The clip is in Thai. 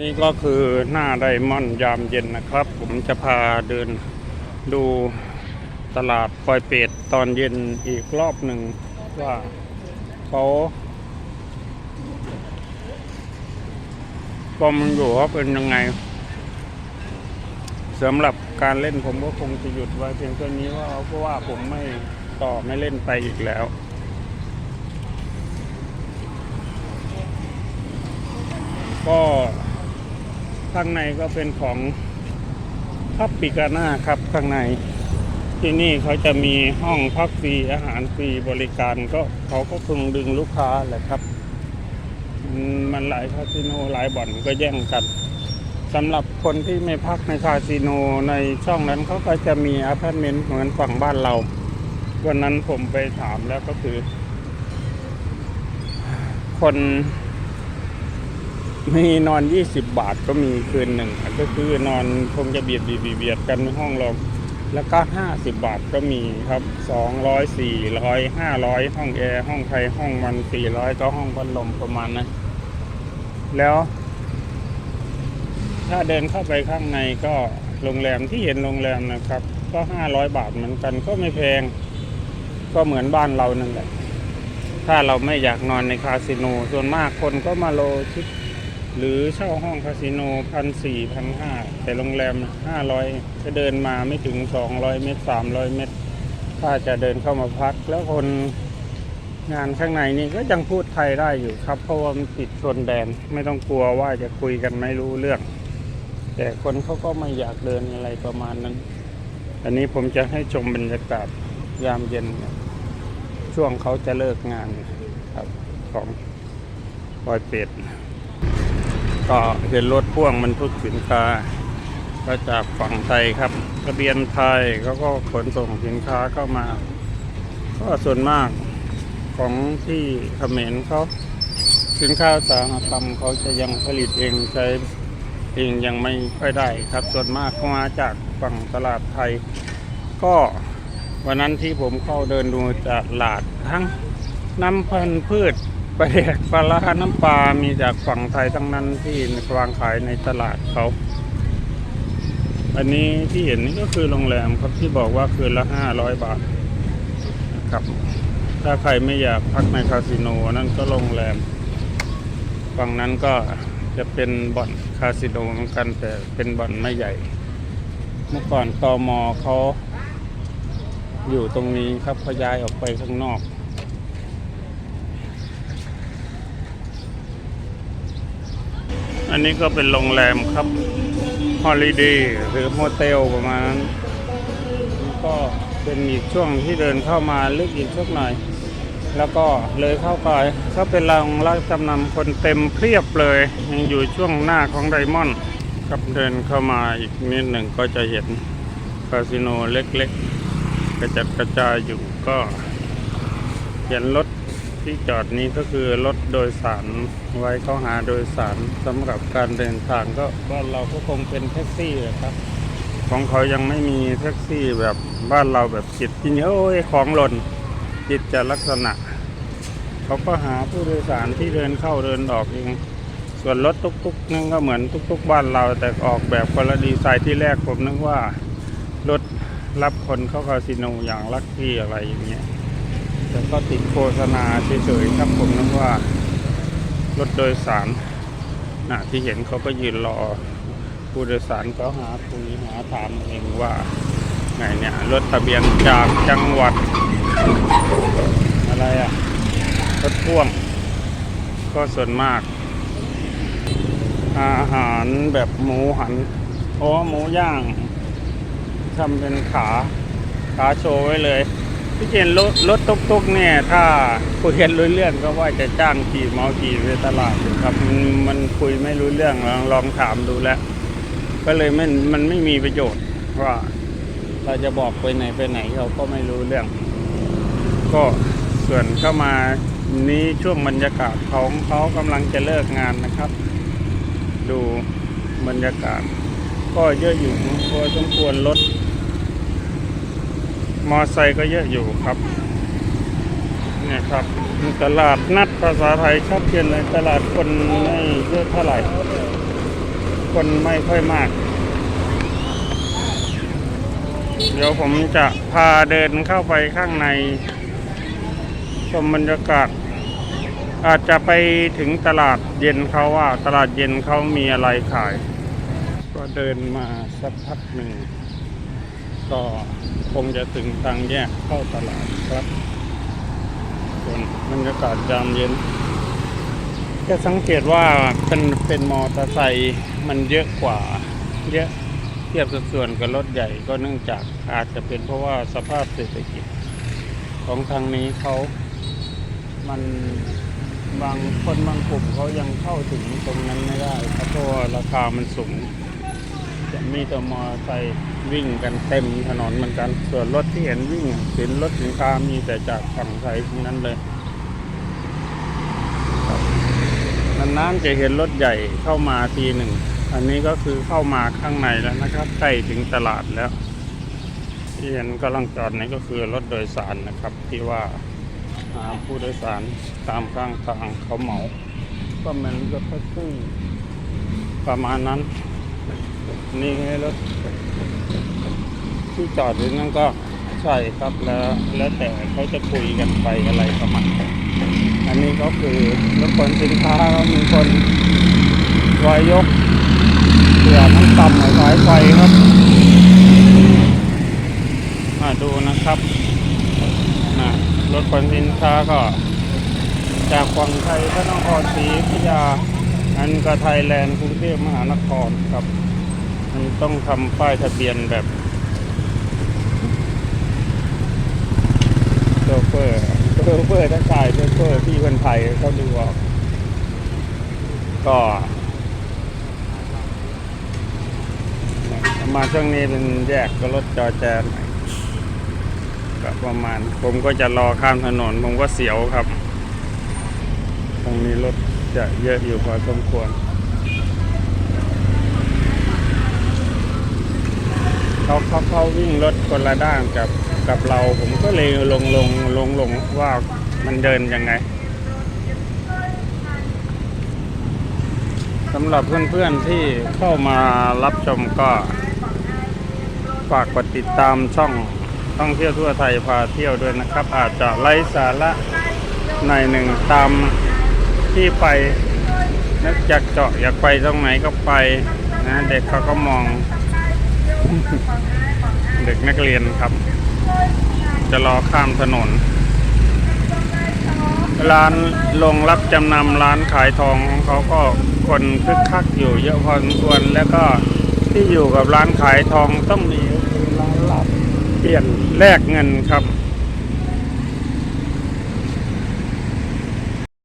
นี่ก็คือหน้าไดมอนด์ยามเย็นนะครับ ผมจะพาเดินดูตลาดปอยเป็ดตอนเย็นอีกรอบหนึ่งว่าเขากลมอยู่ว่าเป็นยังไงสำหรับการเล่นผมก็คงจะหยุดไว้เพียงเท่านี้ว่าเพราะว่าผมไม่ต่อไม่เล่นไปอีกแล้วก็ ข้างในก็เป็นของพับปิกาน่าครับข้างใน ที่นี่เขาจะมีห้องพักฟรีอาหารฟรีบริการก็เขาก็คงดึงลูกค้าแหละครับ มันหลายคาสิโนหลายบ่อนก็แย่งกันสำหรับคนที่ไม่พักในคาสิโนในช่องนั้นเขาก็จะมีอพาร์ตเมนต์เหมือนฝั่งบ้านเรา วันนั้นผมไปถามแล้วก็คือ คน มีนอน 20 บาทก็มีคืนหนึ่งก็คือนอนคงจะเบียดเบียดเบียดกันในห้องเราแล้วก็ 50 บาทก็มีครับ 200 400 500 ห้องแอร์ห้องไทยห้องมัน 400 ก็ห้องพัดลมประมาณนั้นแล้ว ถ้าเดินเข้าไปข้างในก็โรงแรมที่เห็นโรงแรมนะครับ ก็ 500 บาทเหมือนกันก็ไม่แพง ก็เหมือนบ้านเรานั่นแหละถ้าเราไม่อยากนอนในคาสิโนส่วนมากคนก็มาโลชิป หรือเช่าห้องคาสิโนพันสี่พันห้าแต่โรงแรมห้าร้อยจะเดินมาไม่ถึงสองร้อยเมตรสามร้อยเมตร ถ้าจะเดินเข้ามาพัก แล้วคนงานข้างในนี่ก็ยังพูดไทยได้อยู่ครับ เพราะว่ามันติดชนแดนไม่ต้องกลัวว่าจะคุยกันไม่รู้เรื่อง แต่คนเขาก็ไม่อยากเดินอะไรประมาณนั้น อันนี้ผมจะให้ชมบรรยากาศยามเย็น ช่วงเขาจะเลิกงานครับของปอยเป็ด ก็เห็นรถพ่วงบรรทุกสินค้าก็จากฝั่งไทยครับทะเบียนไทยเขาก็ขนส่งสินค้าเข้ามา ก็ส่วนมากของที่เขมรเขาสินค้าอุตสาหกรรมเขาจะยังผลิตเองใช้เองยังไม่ค่อยได้ครับ ส่วนมากเขามาจากฝั่งตลาดไทย ก็วันนั้นที่ผมเข้าเดินดูตลาดทั้งน้ำพันธุ์พืช ปลาแดกปลาร้าน้ำปลา มีจากฝั่งไทยทั้งนั้นที่วางขายในตลาดเขา อันนี้ที่เห็นนี่ก็คือโรงแรมครับที่บอกว่าคืนละห้าร้อยบาทนะครับ ถ้าใครไม่อยากพักในคาสิโนนั่นก็โรงแรม ฝั่งนั้นก็จะเป็นบ่อนคาสิโนเหมือนกันแต่เป็นบ่อนไม่ใหญ่ เมื่อก่อนตอมอเขาอยู่ตรงนี้ครับเขาย้ายออกไปข้างนอก อันนี้ก็เป็นโรงแรมครับฮอลิเดย์หรือโฮเทลประมาณนั้นก็เป็นอีกช่วงที่เดินเข้ามาลึกอีกสักหน่อย แล้วก็เลยเข้าไปก็เป็นโรงรับจำนำคนเต็มเพียบเลย ยังอยู่ช่วงหน้าของไดมอนด์ครับเดินเข้ามาอีกนิดหนึ่งก็จะเห็นคาสิโนเล็กๆ กระจัดกระจายอยู่ก็เห็นรถ ที่จอดนี้ก็คือรถโดยสารไว้เข้าหาโดยสารสำหรับการเดินทางก็บ้านเราก็คงเป็นแท็กซี่แหละครับ ของเขายังไม่มีแท็กซี่แบบบ้านเราแบบจิตที่โอ้ยของหล่นจิตจะลักษณะ เขาก็หาผู้โดยสารที่เดินเข้าเดินออกเองส่วนรถตุกๆนั่นก็เหมือนตุกๆบ้านเรา แต่ออกแบบคนละดีไซน์ที่แรกผมนึกว่ารถรับคนเข้าคาสิโนอย่างลักกี้อะไรอย่างเงี้ย แต่ก็ติดโฆษณาเฉยๆครับผมนึกว่ารถโดยสารนะที่เห็นเขาก็ยืนรอผู้โดยสารก็หาคุยหาถามเองว่าไงเนี่ยรถทะเบียนจากจังหวัด อะไรอะรถพ่วง ก็ส่วนมาก อาหารแบบหมูหันอ๋อหมูย่างทำเป็นขา ขาโชว์ไว้เลย พี่เจนรถรถตุกๆเนี่ย ถ้าคุยกันรู้เรื่องก็ว่าจะจ้างขี่เมาขี่ไปตลาดครับมันมันคุยไม่รู้เรื่องลองลองถามดูแล้วก็เลยไม่มันไม่มีประโยชน์ว่า เราจะบอกไปไหนไปไหนเขาก็ไม่รู้เรื่อง ก็ส่วนเข้ามานี้ช่วงบรรยากาศของเขากำลังจะเลิกงานนะครับ ดูบรรยากาศ ก็เยอะอยู่พอสมควรรถ มอไซค์ก็เยอะอยู่ครับเนี่ยครับตลาดนัดภาษาไทยชัดเจนเลยตลาดคนไม่เยอะเท่าไหร่ คนไม่ค่อยมาก เดี๋ยวผมจะพาเดินเข้าไปข้างใน ชมบรรยากาศ อาจจะไปถึงตลาดเย็นเขาว่าตลาดเย็นเขามีอะไรขาย ก็เดินมาสักพักหนึ่งก็ คงจะถึงทางแยกเข้าตลาดครับส่วนบรรยากาศยามเย็นก็สังเกตว่าเป็นเป็นมอเตอร์ไซค์มันเยอะกว่าเยอะเทียบสัดส่วนกับรถใหญ่ก็เนื่องจากอาจจะเป็นเพราะว่าสภาพเศรษฐกิจ ของทางนี้เขามันบางคนบางกลุ่มเขายังเข้าถึงตรงนั้นไม่ได้เพราะว่าราคามันสูง จะมีแต่มอเตอร์ไซค์ วิ่งกันเต็มถนนเหมือนกัน ส่วนรถที่เห็นวิ่งเห็นรถสินค้ามีแต่จากฝั่งไทยทั้งนั้นเลยนานๆจะเห็นรถใหญ่เข้ามาทีหนึ่ง อันนี้ก็คือเข้ามาข้างในแล้วนะครับ ใกล้ถึงตลาดแล้ว ที่เห็นกำลังจอดนี่ก็คือรถโดยสารนะครับ ที่ว่าหาผู้โดยสารตามข้างทางเขาเหมา ก็มือนรถแท็กซี่ประมาณนั้น นี่ไงรถที่จอดอยู่นั่นก็ใช่ครับแล้ว แล้วแต่เขาจะคุยกันไปอะไรประมาณนั้นอันนี้ก็คือรถขนสินค้ามีคนวายยกเสือทั้งต่ำสายไฟครับมาดูนะครับนะรถขนสินค้าก็จากฝั่งไทยพระนครศรีอยุธยาอันก็ไทยแลนด์กรุงเทพมหานครครับ มันต้องทำป้ายทะเบียนแบบโชเฟอร์โชเฟอร์ถ้าขายโชเฟอร์พี่คนไทยเขาดูออก ก็มาช่วงนี้เป็นแยกก็รถจอแจนหน่อยก็ประมาณ ผมก็จะรอข้ามถนน ผมก็เสียวครับ ตรงนี้รถจะเยอะอยู่พอสมควร เขาเขาเขาวิ่งรถคนละด้านกับกับเรา ผมก็เลยลงลงลงลงว่ามันเดินยังไงสำหรับเพื่อนๆที่เข้ามารับชมก็ ฝากกดติดตามช่องท่องเที่ยวทั่วไทยพาเที่ยวด้วยนะครับ อาจจะไล่สาระในอยหนึ่งตามที่ไปนึกอยากเจาะอยากไปตรงไหนก็ไปนะเด็กเขาก็มอง เด็กนักเรียนครับ จะรอข้ามถนน ร้านลงรับจำนำร้านขายทองของเขาก็คนคึกคักอยู่เยอะพอสมควรแล้วก็ที่อยู่กับร้านขายทองต้องมีร้านรับเปลี่ยนแลกเงินครับ